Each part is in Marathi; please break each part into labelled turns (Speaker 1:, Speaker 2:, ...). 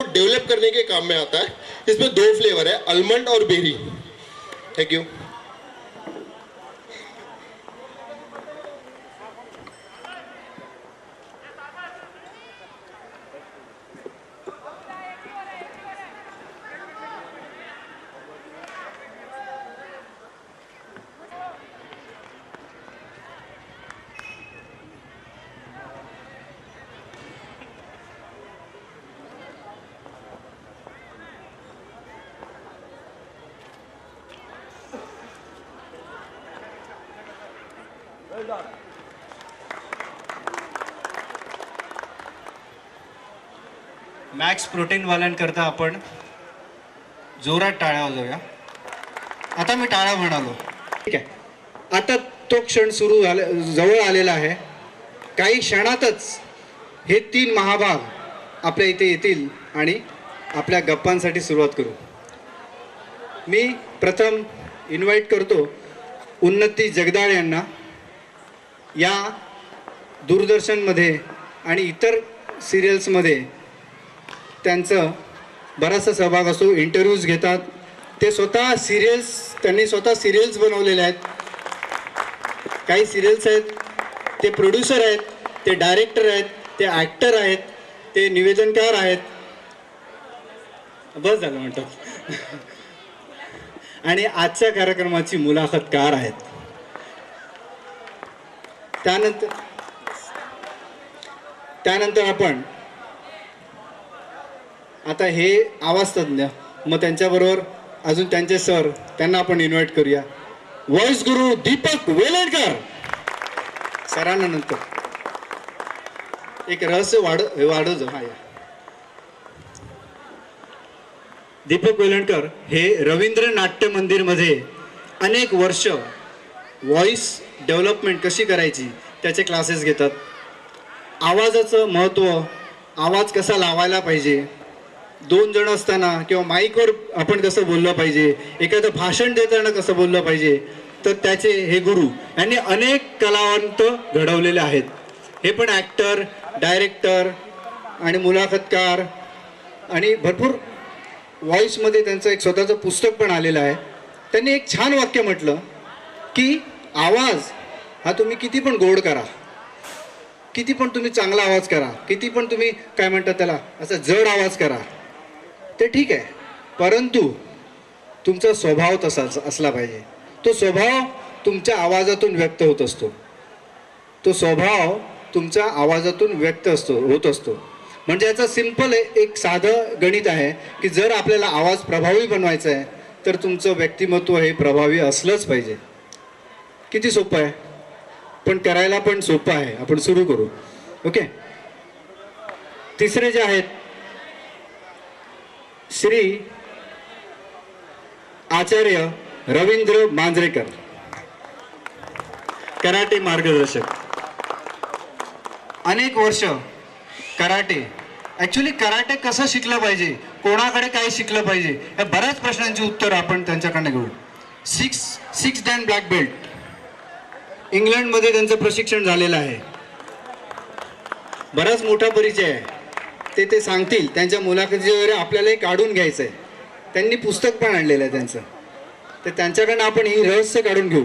Speaker 1: डेवलप करने के काम में आता है। इसमें दो फ्लेवर है आलमंड और बेरी थैंक यू
Speaker 2: मॅक्स प्रोटीनवाल्यांकरता आपण जोरात टाळ्या वाजवूया. आता मी टाळ्या म्हणालो. ठीक आहे. आता तो क्षण सुरू झाला जवळ आलेला आहे. काही क्षणातच हे तीन महाभाग आपल्या इथे येतील आणि आपल्या गप्पांसाठी सुरुवात करू. मी प्रथम इन्व्हाइट करतो उन्नती जगदाळ यांना. या दूरदर्शनमध्ये आणि इतर सिरियल्समध्ये त्यांचं बराचसा सहभाग असतो इंटरव्ह्यूज घेतात. ते स्वतः सिरियल्स त्यांनी स्वतः सिरियल्स बनवलेले आहेत. काही सिरियल्स आहेत ते प्रोड्युसर आहेत ते डायरेक्टर आहेत ते ॲक्टर आहेत ते निवेदनकार आहेत. बस झालं म्हणतात. आणि आजच्या कार्यक्रमाची मुलाखतकार आहेत. त्यानंतर त्यानंतर आपण आता हे आवाज तज्ञ मग त्यांच्याबरोबर अजून त्यांचे सर त्यांना आपण इन्व्हाइट करूया. व्हॉइस गुरु दीपक वेलणकर सरांना नंतर. एक रहस्य वाढ वाढव हा या. दीपक वेलणकर हे रवींद्र नाट्य मंदिरमध्ये अनेक वर्ष व्हॉइस डेव्हलपमेंट कशी करायची त्याचे क्लासेस घेतात. आवाजाचं महत्त्व आवाज कसा लावायला पाहिजे दोन जण असताना किंवा माईकवर आपण कसं बोललं पाहिजे एखादं भाषण देताना कसं बोललं पाहिजे तर त्याचे हे गुरु यांनी अनेक कलावंत घडवलेले आहेत. हे पण ॲक्टर डायरेक्टर आणि मुलाखतकार आणि भरपूर व्हॉईसमध्ये त्यांचं एक स्वतःचं पुस्तक पण आलेलं आहे. त्यांनी एक छान वाक्य म्हटलं की आवाज हा तुम्ही किती पण गोड करा. किती पण तुम्ही चांगला आवाज करा. किती पण तुम्ही काय म्हणतात त्याला? असा जड आवाज करा. ते ठीक आहे. परंतु तुमचा स्वभाव तसाच असला पाहिजे. तो स्वभाव तुमच्या आवाजातून व्यक्त होत असतो. तो स्वभाव तुमच्या आवाजातून व्यक्त असतो होत असतो. म्हणजे याचा सिंपल एक साधं गणित आहे की जर आपल्याला आवाज प्रभावी बनवायचा आहे तर तुमचं व्यक्तिमत्व हे प्रभावी असलंच पाहिजे. किती सोपं आहे? पण करायला पण सोपं आहे. आपण सुरू करू. ओके? तिसरे जे आहेत श्री आचार्य रवींद्र मांजरेकर कराटे मार्गदर्शक. अनेक वर्ष कराटे ॲक्च्युली कराटे कसं शिकलं पाहिजे? कोणाकडे काय शिकलं पाहिजे? या बऱ्याच प्रश्नांची उत्तर आपण त्यांच्याकडनं घेऊ. Six six dan black belt इंग्लंडमध्ये त्यांचं प्रशिक्षण झालेलं आहे. बराच मोठा परिचय आहे. ते ते सांगतील. त्यांच्या मुलाखती वगैरे आपल्यालाही काढून घ्यायचं आहे त्यांनी पुस्तक पण आणलेलं आहे त्यांचं. तर त्यांच्याकडनं आपण ही रहस्य काढून घेऊ.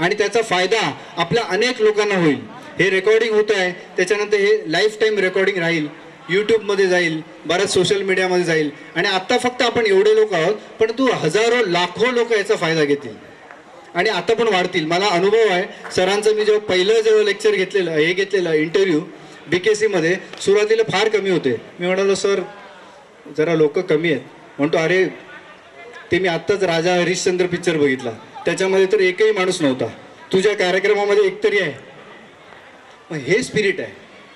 Speaker 2: आणि त्याचा फायदा आपल्या अनेक लोकांना होईल. हे रेकॉर्डिंग होत आहे. त्याच्यानंतर हे लाईफ टाईम रेकॉर्डिंग राहील यूट्यूबमध्ये जाईल. बऱ्याच सोशल मीडियामध्ये जाईल. आणि आत्ता फक्त आपण एवढे लोक आहोत परंतु हजारो लाखो लोक याचा फायदा घेतील. आणि आता पण वाढतील. मला अनुभव आहे सरांचं मी जेव्हा पहिलं जेव्हा लेक्चर घेतलेलं हे घेतलेलं इंटरव्ह्यू बी के सीमध्ये सुरुवातीला फार कमी होते. मी म्हणालो सर जरा लोक कमी आहेत. म्हणतो अरे ते मी आत्ताच राजा हरिश्चंद्र पिक्चर बघितला. त्याच्यामध्ये तर एकही माणूस नव्हता. तुझ्या कार्यक्रमामध्ये एकतरी आहे. मग हे स्पिरिट आहे.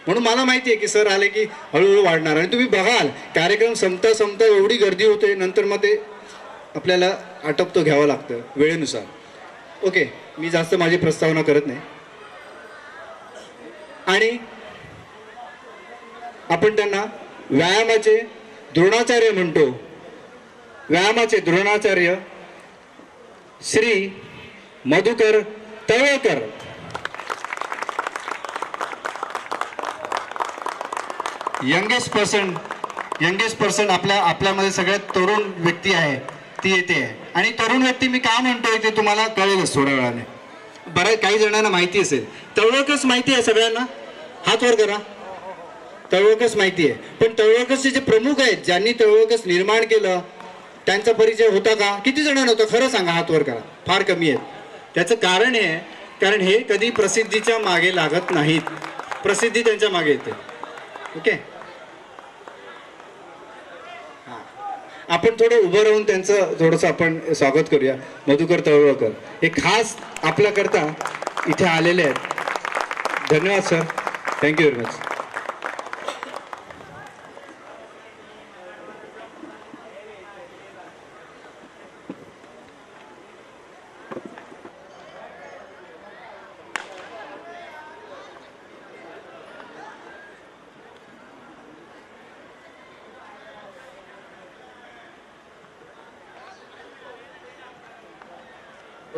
Speaker 2: म्हणून मला माहिती आहे की सर आले की हळूहळू वाढणार. आणि तुम्ही बघाल कार्यक्रम संपता संपता एवढी गर्दी होते नंतर मग ते आपल्याला आटपतो घ्यावं लागतं वेळेनुसार. ओके मी जास्त माझी प्रस्तावना करत नाही. आणि आपण त्यांना व्यायामाचे द्रोणाचार्य म्हणतो. व्यायामाचे Dronacharya Shri Madhukar Talekar youngest person youngest person आपल्या आपल्यामध्ये सगळ्यात तरुण व्यक्ती आहे ती येते आहे. आणि तरुण व्यक्ती मी का म्हणतोय ते तुम्हाला कळेलच थोड्या वेळाने. बऱ्याच काही जणांना माहिती असेल. तळवळकच माहिती आहे सगळ्यांना. हात वर करा. तळवळकच माहिती आहे. पण तळवळकसचे जे प्रमुख आहेत ज्यांनी तळवळकस निर्माण केलं त्यांचा परिचय होता का? किती जणांना होता? खरं सांगा हात वर करा. फार कमी आहेत. त्याचं कारण हे आहे कारण हे कधी प्रसिद्धीच्या मागे लागत नाहीत. प्रसिद्धी त्यांच्या मागे येते. ओके? हां. आपण थोडं उभं राहून त्यांचं थोडंसं आपण स्वागत करूया. मधुकर तळवळकर. हे खास आपल्याकरता इथे आलेले आहेत. धन्यवाद सर. थँक्यू व्हेरी मच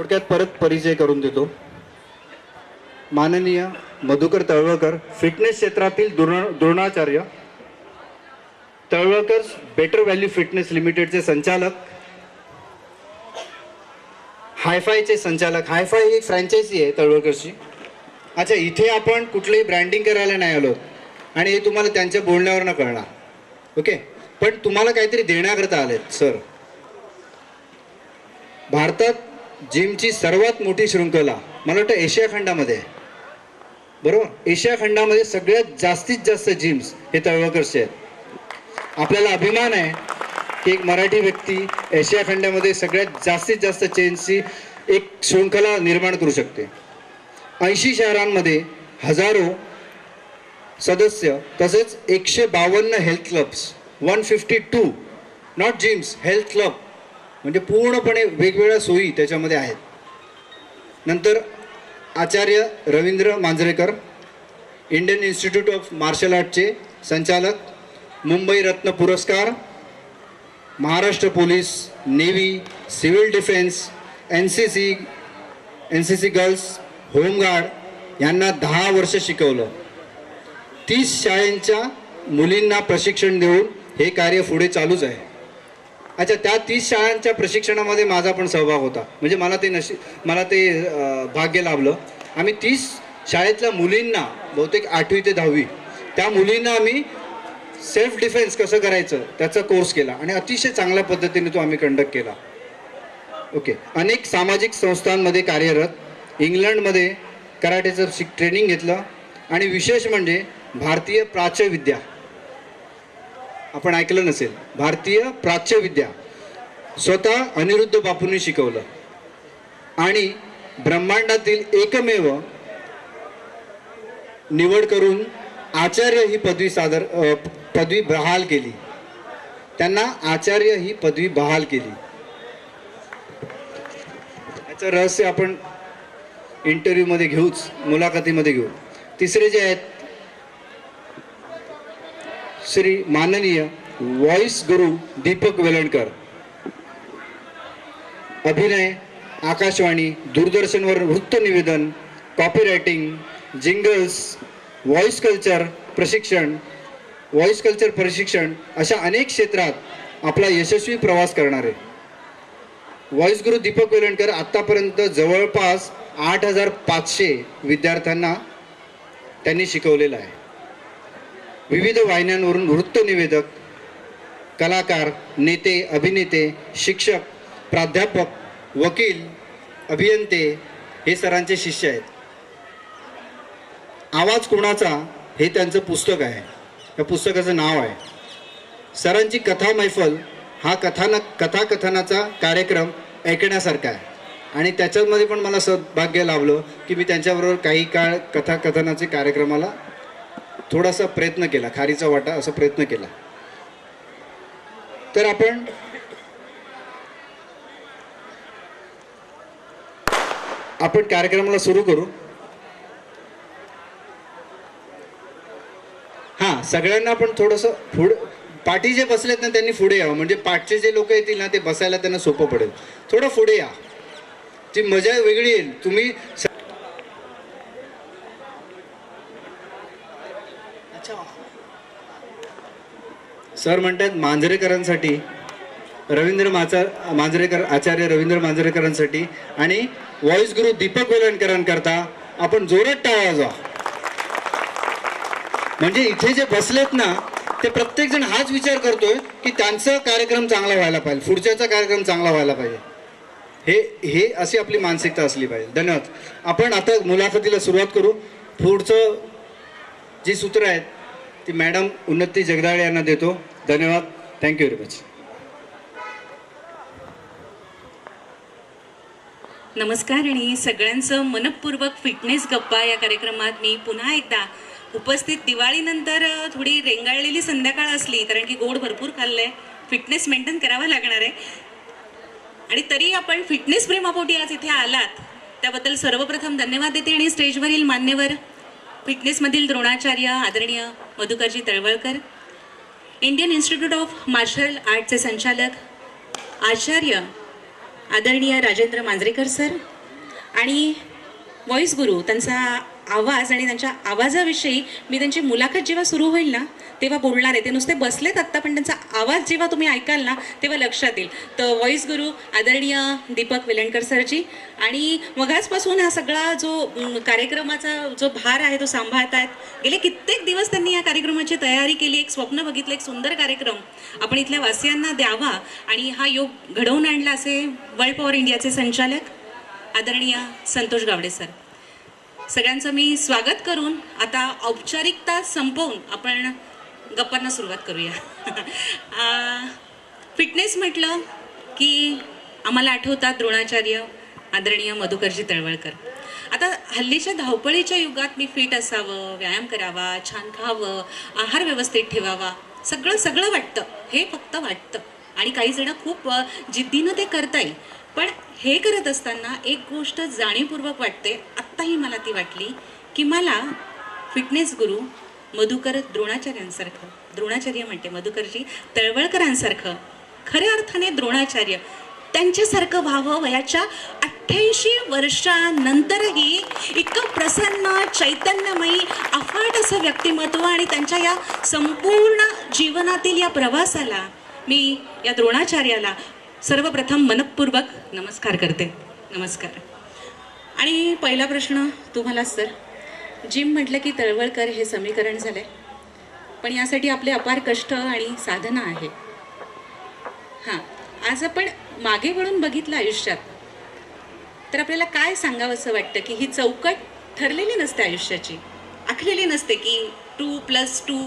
Speaker 2: थोडक्यात परत परिचय करून देतो. माननीय मधुकर तळवळकर फिटनेस क्षेत्रातील Drona Dronacharya Talwalkar better value fitness लिमिटेडचे संचालक हायफायचे संचालक. हायफाय ही फ्रँचायझी आहे तळवळकरची. अच्छा इथे आपण कुठलंही ब्रँडिंग करायला नाही आलो. आणि हे तुम्हाला त्यांच्या बोलण्यावरनं कळणार. ओके पण तुम्हाला काहीतरी देण्याकरता आलेत सर भारतात जिमची सर्वात मोठी शृंखला मला वाटतं एशिया खंडामध्ये आहे. बरोबर? एशिया खंडामध्ये सगळ्यात जास्तीत जास्त जिम्स हे तळवळकरचे आहेत. आपल्याला अभिमान आहे की एक मराठी व्यक्ती एशिया खंडामध्ये सगळ्यात जास्तीत जास्त चेन्सची एक शृंखला निर्माण करू शकते. ऐंशी शहरांमध्ये हजारो सदस्य तसेच एकशे बावन्न health clubs one fifty two not gyms health club म्हणजे पूर्णपणे वेगवेगळ्या सोयी त्याच्यामध्ये आहेत. नंतर Acharya Ravindra Manjrekar Indian institute of martial आर्टचे संचालक मुंबई रत्न पुरस्कार Maharashtra police navy civil defence N C C N C C girls home guard यांना दहा वर्ष शिकवलं. तीस शाळेंच्या मुलींना प्रशिक्षण देऊन हे कार्य पुढे चालूच आहे. अच्छा त्या तीस शाळांच्या प्रशिक्षणामध्ये माझा पण सहभाग होता. म्हणजे मला ते नशी मला ते भाग्य लाभलं. आम्ही तीस शाळेतल्या मुलींना बहुतेक आठवी ते दहावी त्या मुलींना आम्ही सेल्फ डिफेन्स कसं करायचं त्याचा कोर्स केला आणि अतिशय चांगल्या पद्धतीने तो आम्ही कंडक्ट केला. ओके अनेक सामाजिक संस्थांमध्ये कार्यरत इंग्लंडमध्ये कराटेचं शिक ट्रेनिंग घेतलं आणि विशेष म्हणजे भारतीय प्राच्यविद्या आपण ऐकलं नसेल. भारतीय प्राच्यविद्या स्वतः अनिरुद्ध बापूंनी शिकवलं. आणि ब्रह्मांडातील एकमेव निवड करून आचार्य ही पदवी सादर पदवी बहाल केली. त्यांना आचार्य ही पदवी बहाल केली. याचं रहस्य आपण इंटरव्ह्यूमध्ये घेऊच मुलाखतीमध्ये घेऊ. तिसरे जे आहेत श्री माननीय व्हॉइस गुरु दीपक वेलणकर. अभिनय आकाशवाणी दूरदर्शनवर वृत्त निवेदन कॉपीरायटिंग जिंगल्स व्हॉइस कल्चर प्रशिक्षण व्हॉइस कल्चर प्रशिक्षण अशा अनेक क्षेत्रात आपला यशस्वी प्रवास करणारे व्हॉइस गुरु दीपक वेलणकर आत्तापर्यंत जवळपास आठ हजार पाचशे विद्यार्थ्यांना त्यांनी शिकवलेलं आहे. विविध वाहिन्यांवरून वृत्तनिवेदक कलाकार नेते अभिनेते शिक्षक प्राध्यापक वकील अभियंते हे सरांचे शिष्य आहेत. आवाज कोणाचा हे त्यांचं पुस्तक आहे. या पुस्तकाचं नाव आहे. सरांची कथा मैफल हा कथानक कथाकथनाचा कार्यक्रम ऐकण्यासारखा आहे. आणि त्याच्यामध्ये पण मला सद्भाग्य लाभलं की मी त्यांच्याबरोबर काही काळ कथाकथनाचे कार्यक्रमाला थोडासा प्रयत्न केला खारीचा वाटा असा प्रयत्न केला. तर आपण आपण कार्यक्रमाला सुरू करू. हा सगळ्यांना आपण थोडंसं पुढे पाठी जे बसलेत ना त्यांनी पुढे यावं. म्हणजे पाठचे जे लोक येतील ना ते बसायला त्यांना सोपं पडेल. थोडं पुढे या. ती मजा वेगळी येईल. तुम्ही सर म्हणतात मांजरेकरांसाठी रवींद्र माचा मांजरेकर आचार्य रवींद्र मांजरेकरांसाठी आणि व्हॉइस गुरु दीपक वेलणकरांकरता आपण जोरात टाळा वाजवा. म्हणजे इथे जे बसलेत ना ते प्रत्येकजण हाच विचार करतोय की त्यांचा कार्यक्रम चांगला व्हायला पाहिजे पुढच्याचा कार्यक्रम चांगला व्हायला पाहिजे. हे हे अशी आपली मानसिकता असली पाहिजे. धन्यवाद. आपण आता मुलाखतीला सुरुवात करू. पुढचं जी सूत्र आहेत ती मॅडम उन्नती जगदाळे यांना देतो. धन्यवाद. थँक्यू व्हेरी मच
Speaker 3: नमस्कार आणि सगळ्यांचं मनपूर्वक फिटनेस गप्पा या कार्यक्रमात मी पुन्हा एकदा उपस्थित. दिवाळीनंतर थोडी रेंगाळलेली संध्याकाळ असली कारण की गोड भरपूर खाल्लंय. फिटनेस मेंटेन करावा लागणार आहे. आणि तरी आपण फिटनेस प्रेमापोटी आज इथे आलात. त्याबद्दल सर्वप्रथम धन्यवाद देते आणि स्टेजवरील मान्यवर फिटनेसमधील द्रोणाचार्य आदरणीय Madhukarji Talwalkar. Indian institute of martial आर्टचे संचालक आचार्य आदरणीय राजेंद्र मांजरेकर सर आणि व्हॉइस गुरु त्यांचा आवाज आणि त्यांच्या आवाजाविषयी मी त्यांची मुलाखत जेव्हा सुरू होईल ना तेव्हा बोलणार आहे. ते नुसते बसलेत आत्ता पण त्यांचा आवाज जेव्हा तुम्ही ऐकाल ना तेव्हा लक्षात येईल. तर व्हॉइस गुरु आदरणीय दीपक वेलणकर सरजी आणि मगाचपासून हा सगळा जो कार्यक्रमाचा जो भार आहे तो सांभाळत आहेत गेले कित्येक दिवस त्यांनी या कार्यक्रमाची तयारी केली. एक स्वप्न बघितलं एक सुंदर कार्यक्रम आपण इथल्या वासियांना द्यावा आणि हा योग घडवून आणला असे वर्ल्ड पॉवर इंडियाचे संचालक आदरणीय संतोष गावडे सर. सगळ्यांचं मी स्वागत करून आता औपचारिकता संपवून आपण गप्पांना सुरुवात करूया. फिटनेस म्हटलं की आम्हाला आठवतात द्रोणाचार्य आदरणीय मधुकरजी तळवळकर. आता हल्लीच्या धावपळीच्या युगात मी फिट असावं व्यायाम करावा छान खावं आहार व्यवस्थित ठेवावा सगळं सगळं वाटतं. हे फक्त वाटतं. आणि काही जण खूप जिद्दीनं ते करता येईल पण हे करत असताना एक गोष्ट जाणीवपूर्वक वाटते. आत्ताही मला ती वाटली की मला फिटनेस गुरु मधुकर द्रोणाचार्यांसारखं. द्रोणाचार्य म्हणते मधुकरजी तळवळकरांसारखं. खऱ्या अर्थाने द्रोणाचार्य. त्यांच्यासारखं व्हावं वयाच्या अठ्ठ्याऐंशी वर्षानंतरही इतकं प्रसन्न चैतन्यमयी अफाट असं व्यक्तिमत्व आणि त्यांच्या या संपूर्ण जीवनातील या प्रवासाला मी या द्रोणाचार्याला सर्वप्रथम मनपूर्वक नमस्कार करते. नमस्कार. आणि पहिला प्रश्न तुम्हाला सर. जिम म्हटलं की तळवळकर हे समीकरण झालं आहे पण यासाठी आपले अपार कष्ट आणि साधना आहे. हां आज आपण मागे वळून बघितलं आयुष्यात. तर आपल्याला काय सांगावं असं वाटतं की ही चौकट ठरलेली नसते आयुष्याची. आखलेली नसते की टू प्लस टू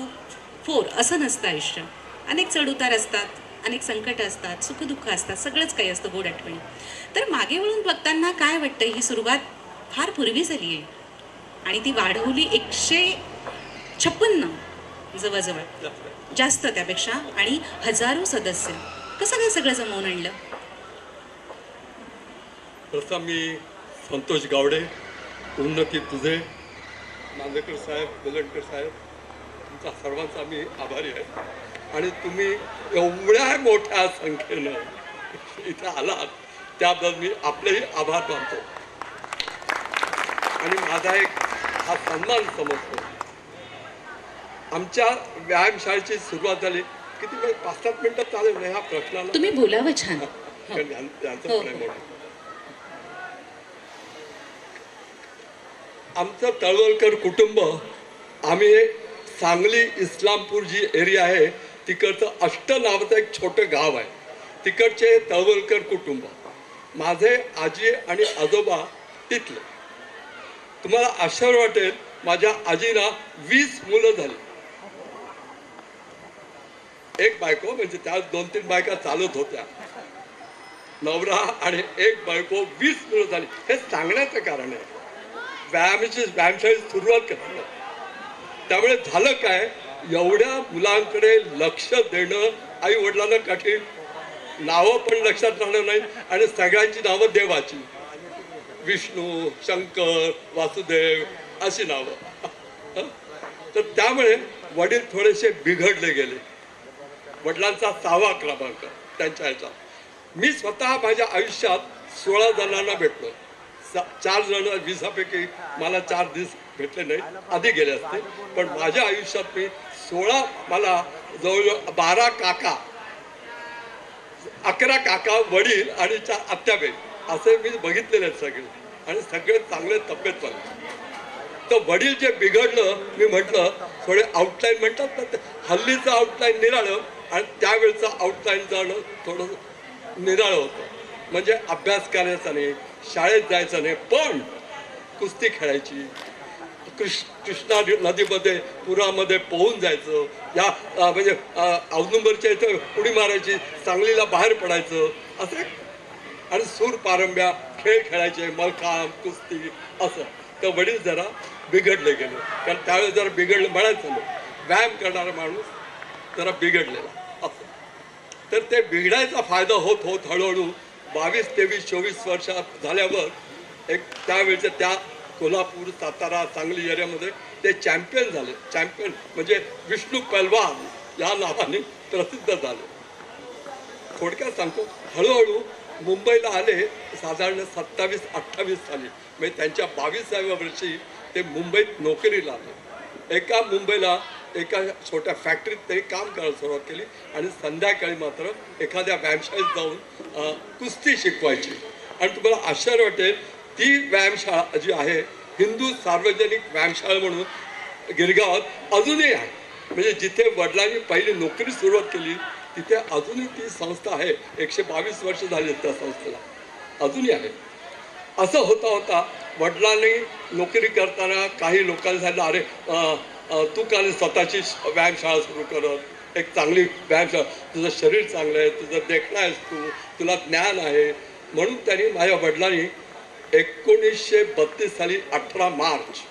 Speaker 3: फोर असं नसतं आयुष्य. अनेक चढउतार असतात अनेक संकट असतात सुखदुःख असतात सगळंच काही असतं गोड आठवणी. तर मागे वळून बघताना काय वाटतं? ही सुरुवात फार पूर्वी झाली आहे आणि ती वाढवली एकशे छप्पन्न जवळजवळ. जास्त त्यापेक्षा. आणि हजारो सदस्य. कसं काय सगळं जमवून आणलं?
Speaker 4: प्रथम मी संतोष गावडे उन्नती तुझे नांदेकर साहेब बेलणकर साहेब तुमचा सर्वांचा मी आभारी आहे. आणि तुम्ही एवढ्या मोठ्या संख्येनं इथे आलात त्याबद्दल मी आपलेही आभार मानतो. आणि माझा एक हा सन्मान समजतो. आमच्या व्यायामशाळेची सुरुवात झाली. किती वेळ? पाच सात मिनिटं चालेल ना ह्या प्रश्नाला?
Speaker 3: तुम्ही बोलावं छान. हो.
Speaker 4: आहे. मोठं. आमचं तळवलकर कुटुंब आम्ही सांगली इस्लामपूर जी एरिया आहे तिकडचं अष्ट नावाचं एक छोटं गाव आहे. तिकडचे तळवलकर कुटुंब. माझे आजी आणि आजोबा तिथले. तुम्हाला आश्चर्य वाटेल माझ्या आजीला वीस मुलं झाली. एक बायको म्हणजे त्या दोन तीन बायका चालत होत्या. नवरा आणि एक बायको वीस मुलं झाली. हे सांगण्याचं कारण आहे. व्यायामाची व्यायामशाळेत सुरुवात करतात त्यामुळे झालं काय? एवढ्या मुलांकडे लक्ष देणं आई वडिलांना कठीण. नावं पण लक्षात राहणार नाही आणि सगळ्यांची नावं देवाची. विष्णू शंकर वासुदेव अशी नावं. तर त्यामुळे वडील थोडेसे बिघडले गेले. वडिलांचा सहावा क्रमांक त्यांच्या ह्याचा मी स्वतः माझ्या आयुष्यात सोळा जणांना भेटलो. चार जण वीसापैकी मला चार दिवस भेटले नाही. आधी गेले असते. पण माझ्या आयुष्यात मी सोळा मला जवळजवळ बारा काका अकरा काका वडील आणि चार आत्याबाई असे मी बघितलेले आहेत सगळे. आणि सगळे चांगले तब्येत चालले तर वडील जे बिघडलं मी म्हटलं थोडे आउटलाईन म्हणतात ना ते हल्लीचं आउटलाईन निराळं आणि त्यावेळचं आउटलाईन जाणं थोडं निराळं होतं. म्हणजे अभ्यास करायचा नाही शाळेत जायचं नाही पण कुस्ती खेळायची कृष् कृष्णा नदीमध्ये पुरामध्ये पोहून जायचं या म्हणजे औदुंबरच्या इथं उडी मारायची सांगलीला बाहेर पडायचं असं आणि सूर पारंब्या खेळ खेळायचे मलखांब कुस्ती असं. तर वडील जरा बिघडले गेले. कारण त्यावेळेस जरा बिघडलं म्हणायचं नाही. व्यायाम करणारा माणूस जरा बिघडलेला असं. तर ते बिघडायचा फायदा होत होत हळूहळू बावीस तेवीस चोवीस वर्षात झाल्यावर एक त्यावेळेच्या त्या कोल्हापूर सातारा सांगली एरियामध्ये ते चॅम्पियन झाले. चॅम्पियन म्हणजे विष्णू पहलवान या नावाने प्रसिद्ध झाले. थोडक्यात सांगतो हळूहळू मुंबईला आले साधारण सत्तावीस अठ्ठावीस साली म्हणजे त्यांच्या बावीसाव्या वर्षी ते मुंबईत नोकरीला आले. एका मुंबईला एका छोट्या फॅक्टरीत तरी काम करायला सुरुवात केली आणि संध्याकाळी मात्र एखाद्या व्यायामशाळेत जाऊन कुस्ती शिकवायची. आणि तुम्हाला आश्चर्य वाटेल ती व्यायामशाळा जी आहे हिंदू सार्वजनिक व्यायामशाळा म्हणून गिरगावात अजूनही आहे. म्हणजे जिथे वडिलांनी पहिली नोकरी सुरुवात केली तिथे अजूनही ती संस्था आहे. एकशे बावीस वर्ष झाली त्या संस्थेला. अजूनही आहे. असं होता होता वडिलांनी नोकरी करताना काही लोकांनी सांगितलं अरे तू का स्वतःची व्यायामशाळा सुरू करत? एक चांगली व्यायामशाळा तुझं शरीर चांगलं आहे. तुझं देखणं आहेस तू. तुला ज्ञान आहे. म्हणून त्यांनी माझ्या वडिलांनी एकोणीसशे बत्तीस साली अठरा मार्च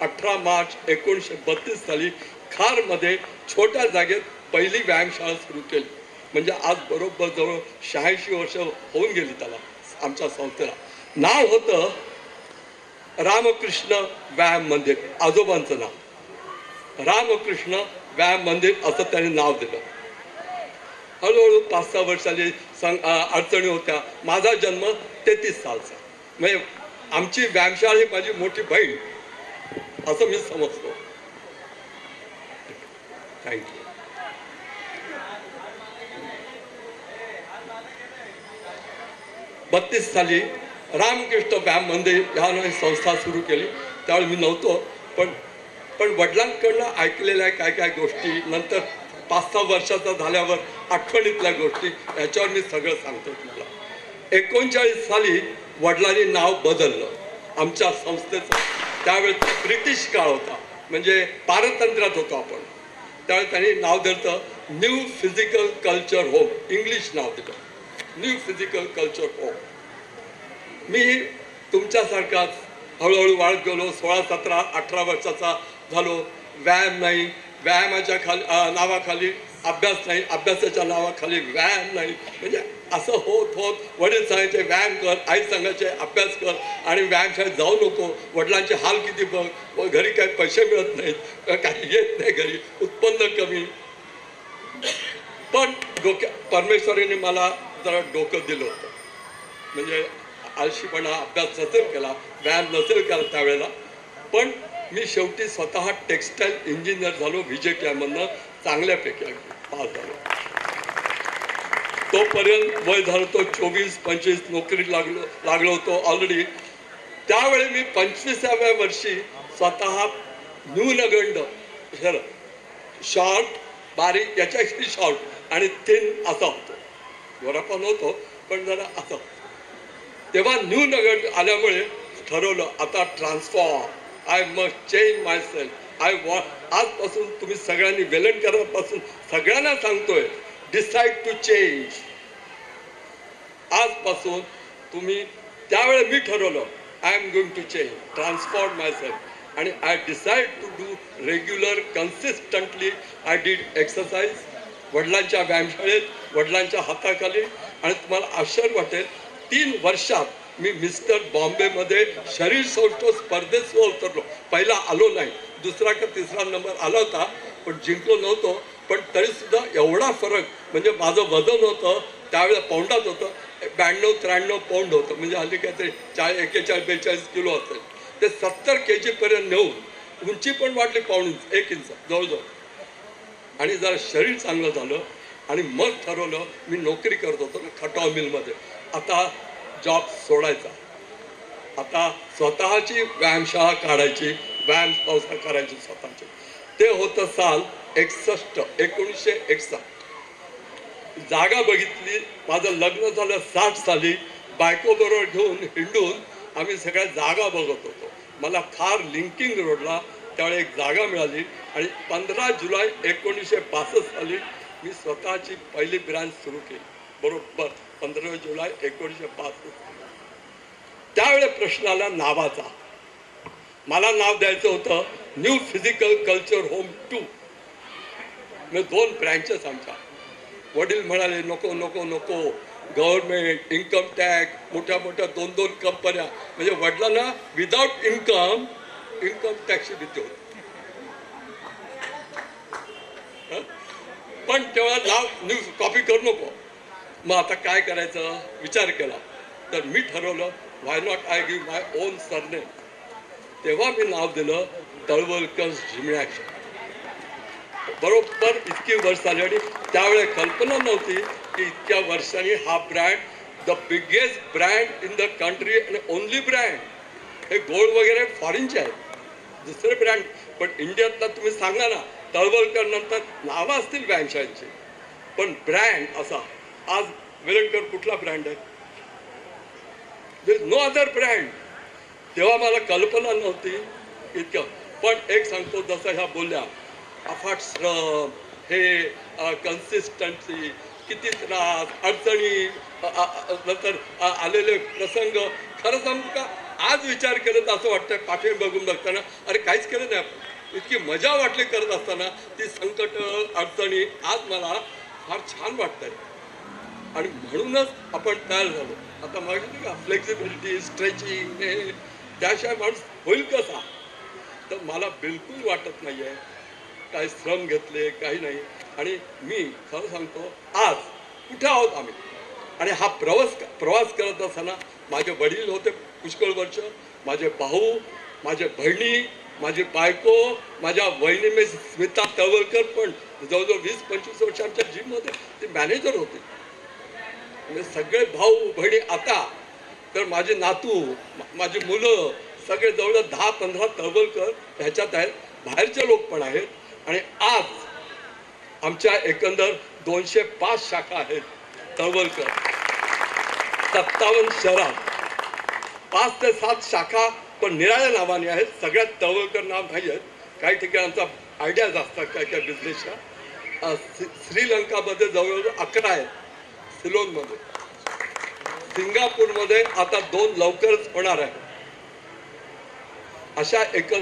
Speaker 4: अठरा मार्च एकोणीसशे बत्तीस साली खारमध्ये छोट्या जागेत पहिली व्यायामशाळा सुरू केली. म्हणजे आज बरोबर जवळ शहाऐंशी वर्ष होऊन गेली त्याला आमच्या संस्थेला. नाव होतं रामकृष्ण व्यायाम मंदिर आजोबांचं नाव. रामकृष्ण व्यायाम मंदिर असं त्याने नाव दिलं. हळूहळू पाच सहा वर्षाची संग अडचणी होत्या. माझा जन्म तेहतीस सालचा. म्हणजे आमची व्यायामशाळा ही माझी मोठी बहीण असं मी समजतो. थँक्यू बत्तीस साली रामकृष्ण व्यायाम मंदिर ह्या नावाने संस्था सुरू केली. त्यावेळी मी नव्हतो पण पण वडिलांकडनं ऐकलेल्या काय काय गोष्टी नंतर पाच सहा वर्षाचा झाल्यावर आठवणीतल्या गोष्टी याच्यावर मी सगळं सांगतो तुम्हाला. एकोणचाळीस साली वडिलांनी नाव बदललं आमच्या संस्थेचं. त्यावेळेस ब्रिटिश काळ होता म्हणजे पारतंत्र्यात होतो आपण. त्यावेळेस त्यांनी नाव दिलं new physical culture home English नाव दिलं. न्यू फिजिकल कल्चर फॉर्म मी तुमच्यासारखाच हळूहळू वाढत गेलो सोळा सतरा अठरा वर्षाचा झालो. व्यायाम नाही व्यायामाच्या खाली नावाखाली अभ्यास नाही अभ्यासाच्या नावाखाली व्यायाम नाही. म्हणजे असं होत होत वडील सांगायचे व्यायाम कर आई सांगायचे अभ्यास कर आणि व्यायामशाळेत जाऊ नको. वडिलांचे हाल किती बघ. व घरी काही पैसे मिळत नाहीत काही येत नाही घरी उत्पन्न कमी. पण डोक्या परमेश्वरीने मला जरा डोकं दिलं होतं. म्हणजे आळशीपणा अभ्यास नसेल केला व्यायाम नसेल केला त्यावेळेला. पण मी शेवटी स्वतः टेक्स्टाईल इंजिनियर झालो व्हिजेटीआयमधनं चांगल्यापैकी अगदी पास झालो. तोपर्यंत वय झालं तो चोवीस पंचवीस नोकरी लागलो लागलो होतो ऑलरेडी त्यावेळी मी पंचवीसाव्या वर्षी स्वतः न्यूनगंड शॉर्ट बारीक याच्याशी शॉर्ट आणि थिन असा होतो. वडापाव पण होतो पण जरा असं तेव्हा न्यू नगर आल्यामुळे ठरवलं आता transform I must change myself I वॉ आजपासून तुम्ही सगळ्यांनी वेलन सगळ्यांना सांगतोय डिसाईड टू चेंज आजपासून तुम्ही त्यावेळेस मी ठरवलं I am going to change transform myself आणि I decide to do regular consistently I did exercise वडिलांच्या व्यायामशाळेत वडिलांच्या हाताखाली आणि तुम्हाला आश्चर्य वाटेल तीन वर्षात मी मिस्टर बॉम्बेमध्ये शरीर सौष्ठव स्पर्धेत सुद्धा उतरलो. पहिला आलो नाही दुसरा का तिसरा नंबर आला होता पण जिंकलो नव्हतो. पण तरी सुद्धा एवढा फरक म्हणजे माझं वजन होतं त्यावेळेला पौंडात होतं ब्याण्णव त्र्याण्णव पौंड होतं म्हणजे हल्ली काहीतरी चाळीस एक्केचाळीस बेचाळीस किलो असेल. ते सत्तर के जीपर्यंत नेऊन उंची पण वाढली पाऊण एक इंच जवळजवळ. आणि जरा शरीर चांगलं झालं आणि मग ठरवलं मी नोकरी करत होतो ना खटाव मिलमध्ये. आता जॉब सोडायचा. आता स्वतःची व्यायामशाळा काढायची व्यायाम संस्था करायची स्वतःची. ते होतं साल एकसष्ट एकोणीसशे एकसष्ट. जागा बघितली माझं लग्न झालं साठ साली बायको बरोबर घेऊन हिंडून आम्ही सगळ्या जागा बघत होतो. मला फार लिंकिंग रोडला त्यावेळी एक जागा मिळाली आणि पंधरा जुलै एकोणीसशे पासष्ट साली मी स्वतःची पहिली ब्रँच सुरू केली. बरोबर पंधरा जुलै एकोणीसशे पाच त्यावेळेस प्रश्न आला नावाचा. मला नाव द्यायचं होतं new physical culture home two म्हणजे दोन ब्रँचेस आमच्या. वडील म्हणाले नको नको नको. गव्हर्नमेंट इन्कम टॅक्स मोठ्या मोठ्या दोन दोन कंपन्या म्हणजे वडिलांना विदाऊट इन्कम इन्कम टॅक्सची भीती होती हं? पण तेव्हा नाव न्यूज कॉपी करू नको. मग आता काय करायचं? विचार केला. तर मी ठरवलं why not I give my own surname तेव्हा मी नाव दिलं तळवलकर झिमण्याक्ष बरोबर इतकी वर्ष झाली आणि त्यावेळेस कल्पना नव्हती की इतक्या वर्षांनी हा brand the biggest brand in the country आणि ओनली ब्रँड हे गोल्ड वगैरे फॉरेनचे आहेत. दुसरे ब्रँड पण इंडियातला तुम्ही सांगा ना तळवलकर नंतर नावं असतील व्यायामशाळेची पण ब्रँड असा. आज विरंकर कुठला ब्रँड आहे? नो अदर ब्रँड तेव्हा मला कल्पना नव्हती इतकं. पण एक सांगतो जसं ह्या बोलल्या अफाट श्रम हे कन्सिस्टन्सी किती त्रास अडचणी नंतर आलेले प्रसंग. खरं सांगू का? आज विचार केला तर असं वाटतं पाठी बघून बघताना अरे काहीच केलं नाही आपण. इतकी मजा वाटली करत असताना ती संकट अडचणी आज मला फार छान वाटतंय. आणि म्हणूनच आपण तयार झालो. आता मागितलं का फ्लेक्झिबिलिटी स्ट्रेचिंग हे त्याशिवाय माणूस होईल कसा? तर मला बिलकुल वाटत नाही आहे काही श्रम घेतले काही नाही. आणि मी खरं सांगतो आज कुठे आहोत आम्ही? आणि हा प्रवास प्रवास करत असताना माझे वडील होते पुष्कळ वर्ष माझे भाऊ माझे बहिणी माझी बायको माझ्या वहिनी स्मिता तळवलकर पण जवळजवळ वीस पंचवीस वर्ष आमच्या जिममध्ये ते मॅनेजर होते. म्हणजे सगळे भाऊ बहिणी आता तर माझे नातू माझी मुलं सगळे जवळ दहा पंधरा तळवलकर ह्याच्यात आहेत बाहेरचे लोक पण आहेत. आणि आज आमच्या एकंदर दोनशे पाच शाखा आहेत तळवलकर सत्तावन्न शहरात. पाच ते सात शाखा पण निराळ्या नावाने आहेत. सगळ्यात तवळकर नाव नाही आहेत काही ठिकाणी आमचा आयडियाज असतात काय काय बिझनेसच्या श्रीलंकामध्ये जवळजवळ अकरा आहेत. सिलोनमध्ये. सिंगापूरमध्ये आता दोन लवकरच होणार आहे अशा एक